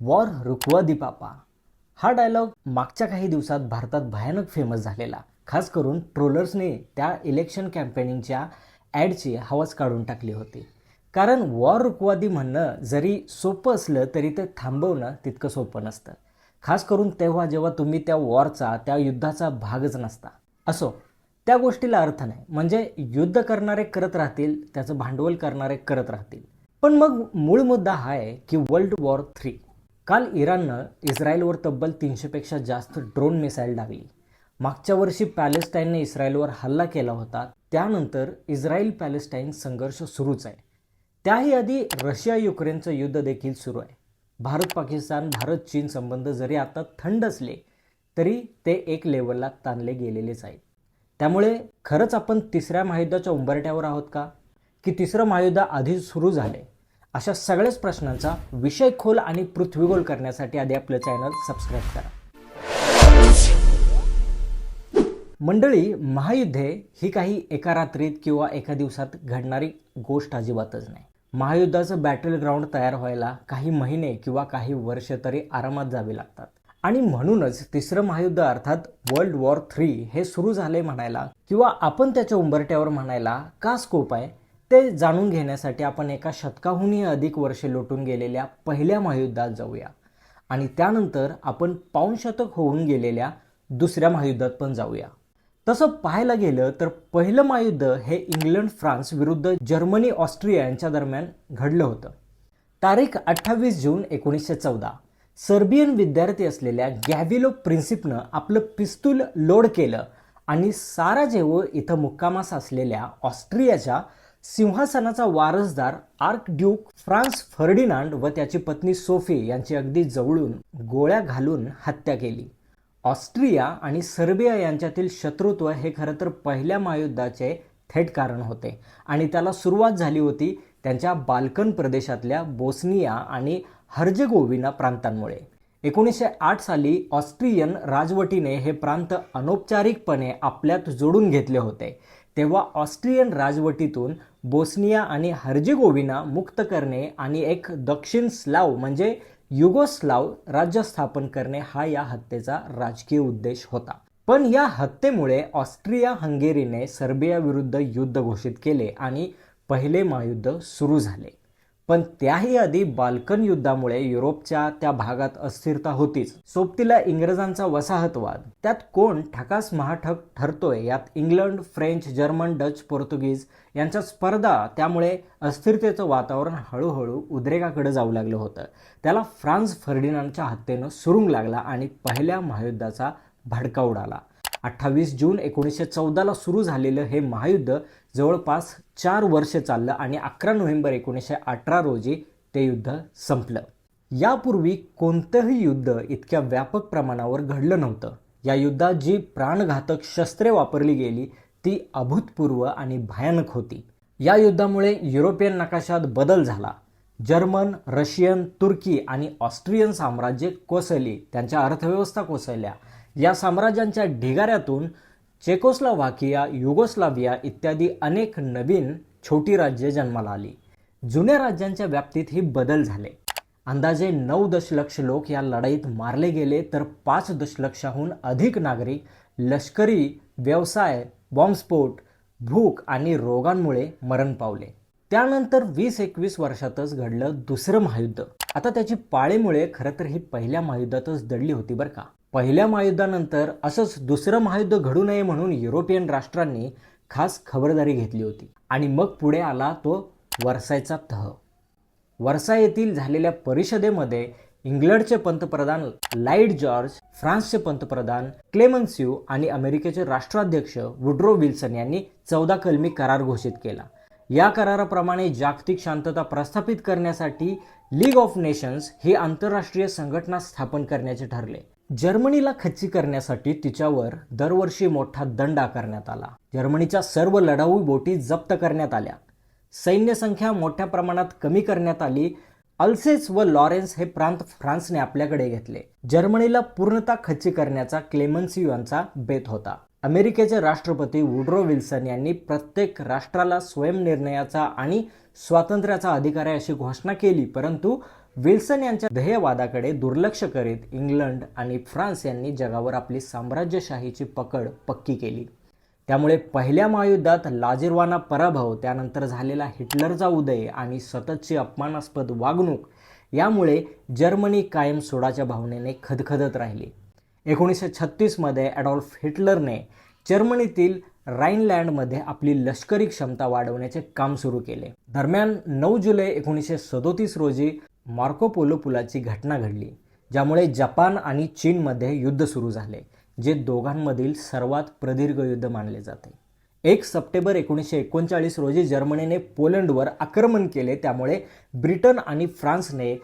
War रुकवा दी पापा हा dialogue मागच्या काही दिवसात भारतात भयानक फेमस झालेला. खास करून ट्रोलर्सने त्या इलेक्शन कॅम्पेनिंगच्या ॲडची हवाच काढून टाकली होती. कारण वॉर रुकवादी म्हणणं जरी सोपं असलं तरी ते थांबवणं तितकं सोपं नसतं. खास करून तेव्हा जेव्हा तुम्ही त्या वॉरचा त्या युद्धाचा भागच नसता. असो त्या गोष्टीला अर्थ नाही. म्हणजे युद्ध करणारे करत राहतील त्याचं भांडवल करणारे करत राहतील. पण मग मूळ मुद्दा हा आहे की वर्ल्ड वॉर थ्री काल इराणनं इस्रायलवर तब्बल तीनशेपेक्षा जास्त ड्रोन मिसाईल डागली. मागच्या वर्षी पॅलेस्टाईनने इस्रायलवर हल्ला केला होता. त्यानंतर इस्रायल पॅलेस्टाईन संघर्ष सुरूच आहे. त्याही आधी रशिया युक्रेनचं युद्ध देखील सुरू आहे. भारत पाकिस्तान भारत चीन संबंध जरी आता थंड असले तरी ते एक लेवलला ताणले गेलेलेच आहेत. त्यामुळे खरंच आपण तिसऱ्या महायुद्धाच्या उंबरट्यावर आहोत का? की तिसरं महायुद्ध आधीच सुरू झाले? अशा सगळ्याच प्रश्नांचा विषय खोल आणि पृथ्वीगोल करण्यासाठी आधी आपलं चॅनल सबस्क्राईब करा. मंडळी महायुद्धे ही काही एका रात्रीत किंवा एका दिवसात घडणारी गोष्ट अजिबातच नाही. महायुद्धाचं बॅटल ग्राउंड तयार व्हायला काही महिने किंवा काही वर्ष तरी आरामात जावे लागतात. आणि म्हणूनच तिसरं महायुद्ध अर्थात वर्ल्ड वॉर थ्री हे सुरू झाले म्हणायला किंवा आपण त्याच्या उंबरट्यावर म्हणायला का स्कोप आहे? ते जाणून घेण्यासाठी आपण एका शतकाहूनही अधिक वर्षे लोटून गेलेल्या पहिल्या महायुद्धात जाऊया. आणि त्यानंतर आपण पाऊणशतक होऊन गेलेल्या दुसऱ्या महायुद्धात पण जाऊया. तसं पाहायला गेलं तर पहिलं महायुद्ध हे इंग्लंड फ्रान्स विरुद्ध जर्मनी ऑस्ट्रिया यांच्या दरम्यान घडलं होतं. तारीख अठ्ठावीस जून एकोणीसशे चौदा. सर्बियन विद्यार्थी असलेल्या गॅव्हिलो प्रिन्सिपनं आपलं पिस्तूल लोड केलं आणि साराजेवो इथं मुक्कामास असलेल्या ऑस्ट्रियाच्या सिंहासनाचा वारसदार आर्क ड्यूक फ्रान्स फर्डिनांड व त्याची पत्नी सोफी यांची अगदी जवळून गोळ्या घालून हत्या केली. ऑस्ट्रिया आणि सर्बिया यांच्यातील शत्रुत्व हे खरं तर पहिल्या महायुद्धाचे थेट कारण होते आणि त्याला सुरुवात झाली होती त्यांच्या बाल्कन प्रदेशातल्या बोस्निया आणि हर्जेगोविना प्रांतांमुळे. एकोणीसशे आठ साली ऑस्ट्रियन राजवटीने हे प्रांत अनौपचारिकपणे आपल्यात जोडून घेतले होते. तेव्हा ऑस्ट्रियन राजवटीतून बोस्निया आणि हर्जेगोविना मुक्त करणे आणि एक दक्षिण स्लाव म्हणजे युगोस्लाव राज्य स्थापन करणे हा या हत्येचा राजकीय उद्देश होता. पण या हत्येमुळे ऑस्ट्रिया हंगेरीने सर्बियाविरुद्ध युद्ध घोषित केले आणि पहिले महायुद्ध सुरू झाले. पण त्याही आधी बाल्कन युद्धामुळे युरोपच्या त्या भागात अस्थिरता होतीच. सोबतीला इंग्रजांचा वसाहतवाद. त्यात कोण ठकास महाठक ठरतोय यात England French German Dutch Portuguese यांच्या स्पर्धा त्यामुळे अस्थिरतेचं वातावरण हळूहळू उद्रेकाकडे जाऊ लागलं होतं. त्याला फ्रान्स फर्डिनांडच्या हत्येनं सुरुंग लागला आणि पहिल्या महायुद्धाचा भडका उडाला. अठ्ठावीस जून एकोणीसशे चौदाला सुरू झालेलं हे महायुद्ध जवळपास चार वर्ष चाललं आणि अकरा नोव्हेंबर एकोणीसशे अठरा रोजी ते युद्ध संपलं. यापूर्वी कोणतंही युद्ध इतक्या व्यापक प्रमाणावर घडलं नव्हतं. या युद्धात जी प्राणघातक शस्त्रे वापरली गेली ती अभूतपूर्व आणि भयानक होती. या युद्धामुळे युरोपियन नकाशात बदल झाला. जर्मन रशियन तुर्की आणि ऑस्ट्रियन साम्राज्य कोसळली त्यांच्या अर्थव्यवस्था कोसळल्या. या साम्राज्यांच्या ढिगाऱ्यातून चेकोस्लोव्हाकिया युगोस्लाविया इत्यादी अनेक नवीन छोटी राज्ये जन्माला आली. जुन्या राज्यांच्या व्याप्तीतही बदल झाले. अंदाजे नऊ दशलक्ष लोक या लढाईत मारले गेले तर पाच दशलक्षाहून अधिक नागरिक लष्करी व्यवसाय बॉम्बस्फोट भूक आणि रोगांमुळे मरण पावले. त्यानंतर वीस एकवीस वर्षातच घडलं दुसरं महायुद्ध. आता त्याची पाळीमुळे खरं तर ही पहिल्या महायुद्धातच दडली होती बरं का. पहिल्या महायुद्धानंतर असंच दुसरं महायुद्ध घडू नये म्हणून युरोपियन राष्ट्रांनी खास खबरदारी घेतली होती. आणि मग पुढे आला तो वर्सायचा तह. वर्सा येथील झालेल्या परिषदेमध्ये इंग्लंडचे पंतप्रधान लाइट जॉर्ज फ्रान्सचे पंतप्रधान क्लेमन्स्यू आणि अमेरिकेचे राष्ट्राध्यक्ष वुड्रो विल्सन यांनी चौदा कलमी करार घोषित केला. या कराराप्रमाणे जागतिक शांतता प्रस्थापित करण्यासाठी लीग ऑफ नेशन्स ही आंतरराष्ट्रीय संघटना स्थापन करण्याचे ठरले. जर्मनीला खच्ची करण्यासाठी तिच्यावर दरवर्षी मोठा दंड आकारण्यात आला. जर्मनीच्या सर्व लढाऊ बोटी जप्त करण्यात आल्या. सैन्य संख्या मोठ्या प्रमाणात कमी करण्यात आली. अल्सेस व लॉरेन्स हे प्रांत फ्रान्सने आपल्याकडे घेतले. जर्मनीला पूर्णतः खच्ची करण्याचा क्लेमन्सी यांचा बेत होता. अमेरिकेचे राष्ट्रपती वुड्रो विल्सन यांनी प्रत्येक राष्ट्राला स्वयंनिर्णयाचा आणि स्वातंत्र्याचा अधिकार आहे अशी घोषणा केली परंतु विल्सन यांच्या ध्येयवादाकडे दुर्लक्ष करीत इंग्लंड आणि फ्रान्स यांनी जगावर आपली साम्राज्यशाहीची पकड पक्की केली. त्यामुळे पहिल्या महायुद्धात लाजिरवाना पराभव त्यानंतर झालेला हिटलरचा उदय आणि सततची अपमानास्पद वागणूक यामुळे जर्मनी कायम सोडाच्या भावनेने खदखदत राहिली. एकोणीसशे छत्तीसमध्ये ॲडॉल्फ हिटलरने जर्मनीतील राईनलँडमध्ये आपली लष्करी क्षमता वाढवण्याचे काम सुरू केले. दरम्यान नऊ जुलै एकोणीसशे सदोतीस रोजी मार्कोपोलो पुलाची घटना घडली ज्यामुळे जपान आणि चीनमध्ये युद्ध सुरू झाले जे दोघांमधील सर्वात प्रदीर्घ युद्ध मानले जाते. एक सप्टेंबर एकोणीसशे एकोणचाळीस रोजी जर्मनीने पोलंडवर आक्रमण केले त्यामुळे ब्रिटन आणि फ्रान्सने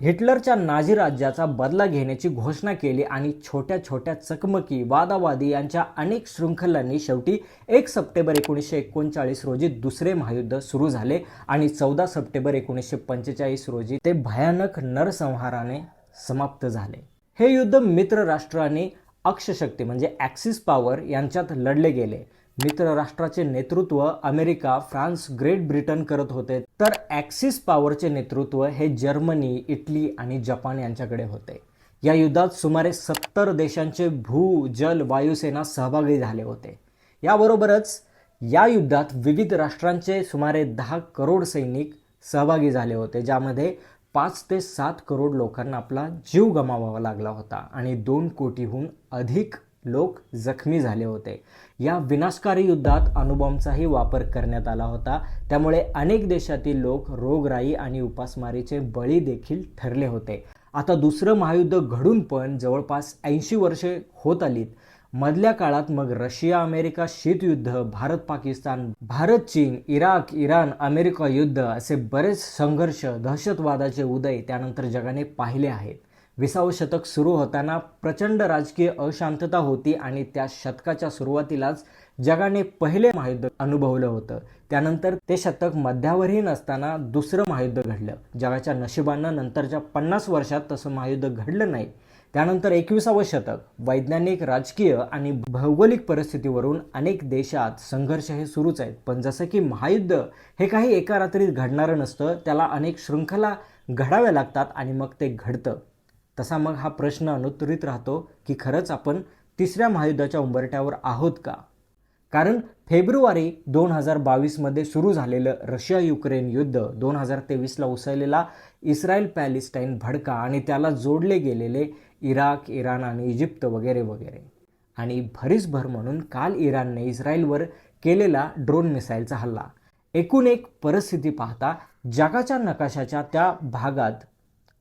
हिटलरच्या नाझी राज्याचा बदला घेण्याची घोषणा केली आणि छोट्या छोट्या चकमकी वादावादी यांच्या अनेक शृंखलांनी शेवटी एक सप्टेंबर एकोणीसशे एकोणचाळीस रोजी दुसरे महायुद्ध सुरू झाले आणि चौदा सप्टेंबर एकोणीसशे पंचेचाळीस रोजी ते भयानक नरसंहाराने समाप्त झाले. हे युद्ध मित्र राष्ट्राने अक्षशक्ती म्हणजे ॲक्सिस पॉवर यांच्यात लढले गेले. मित्रराष्ट्राचे नेतृत्व अमेरिका फ्रान्स ग्रेट ब्रिटन करत होते. तर ॲक्सिस पॉवरचे नेतृत्व हे जर्मनी इटली आणि जपान यांच्याकडे होते. या युद्धात सुमारे सत्तर देशांचे भू जल वायुसेना सहभागी झाले होते. याबरोबरच या युद्धात विविध राष्ट्रांचे सुमारे दहा करोड सैनिक सहभागी झाले होते ज्यामध्ये पाच ते सात करोड लोकांना आपला जीव गमावावा लागला होता आणि दोन कोटीहून अधिक लोक जखमी झाले होते. या विनाशकारी युद्धात अणुबॉम्बचाही वापर करण्यात आला होता. त्यामुळे अनेक देशातील लोक रोगराई आणि उपासमारीचे बळी देखील ठरले होते. आता दुसरं महायुद्ध घडून पण जवळपास ऐंशी वर्षे होत आलीत. मधल्या काळात मग रशिया अमेरिका शीतयुद्ध भारत पाकिस्तान भारत चीन इराक इराण अमेरिका युद्ध असे बरेच संघर्ष दहशतवादाचे उदय त्यानंतर जगाने पाहिले आहेत. विसावं शतक सुरू होताना प्रचंड राजकीय अशांतता होती आणि त्या शतकाच्या सुरुवातीलाच जगाने पहिले महायुद्ध अनुभवलं होतं. त्यानंतर ते शतक मध्यावरही नसताना दुसरं महायुद्ध घडलं. जगाच्या नशिबानं नंतरच्या पन्नास वर्षात तसं महायुद्ध घडलं नाही. त्यानंतर एकविसावं शतक वैज्ञानिक राजकीय आणि भौगोलिक परिस्थितीवरून अनेक देशात संघर्ष हे सुरूच आहेत. पण जसं की महायुद्ध हे काही एका रात्रीत घडणारं नसतं त्याला अनेक शृंखला घडाव्या लागतात आणि मग ते घडतं. तसा मग हा प्रश्न अनुत्तरित राहतो की खरंच आपण तिसऱ्या महायुद्धाच्या उंबरट्यावर आहोत का? कारण फेब्रुवारी दोन हजार बावीसमध्ये सुरू झालेलं रशिया युक्रेन युद्ध दोन हजार तेवीसला उसळलेला इस्रायल पॅलेस्टाईन भडका आणि त्याला जोडले गेलेले इराक इराण आणि इजिप्त वगैरे वगैरे. आणि भरीसभर म्हणून काल इराणने इस्रायलवर केलेला ड्रोन मिसाईलचा हल्ला. एकूण एक परिस्थिती पाहता जगाच्या नकाशाच्या त्या भागात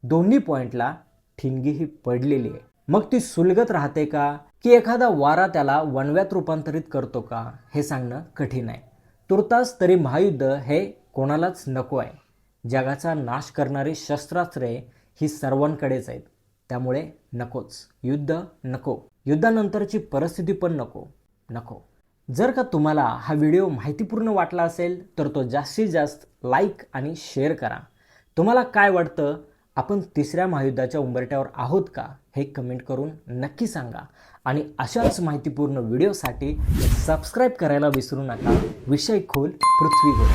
दोन्ही पॉईंटला ठिणगी ही पडलेली आहे. मग ती सुलगत राहते का? की एखादा वारा त्याला वणव्यात रूपांतरित करतो का? हे सांगणं कठीण आहे. तुर्तास तरी महायुद्ध हे कोणालाच नको आहे. जगाचा नाश करणारी शस्त्रास्त्रे ही सर्वांकडेच आहेत. त्यामुळे नकोच. युद्ध नको. युद्धानंतरची परिस्थिती पण नको. नको. जर का तुम्हाला हा व्हिडिओ माहितीपूर्ण वाटला असेल तर तो जास्तीत जास्त लाईक आणि शेअर करा. तुम्हाला काय वाटतं? आपण तिसऱ्या महायुद्धाच्या उंबरट्यावर आहोत का हे कमेंट करून नक्की सांगा. आणि अशाच माहितीपूर्ण व्हिडिओसाठी सबस्क्राईब करायला विसरू नका. विषय खोल पृथ्वी गोल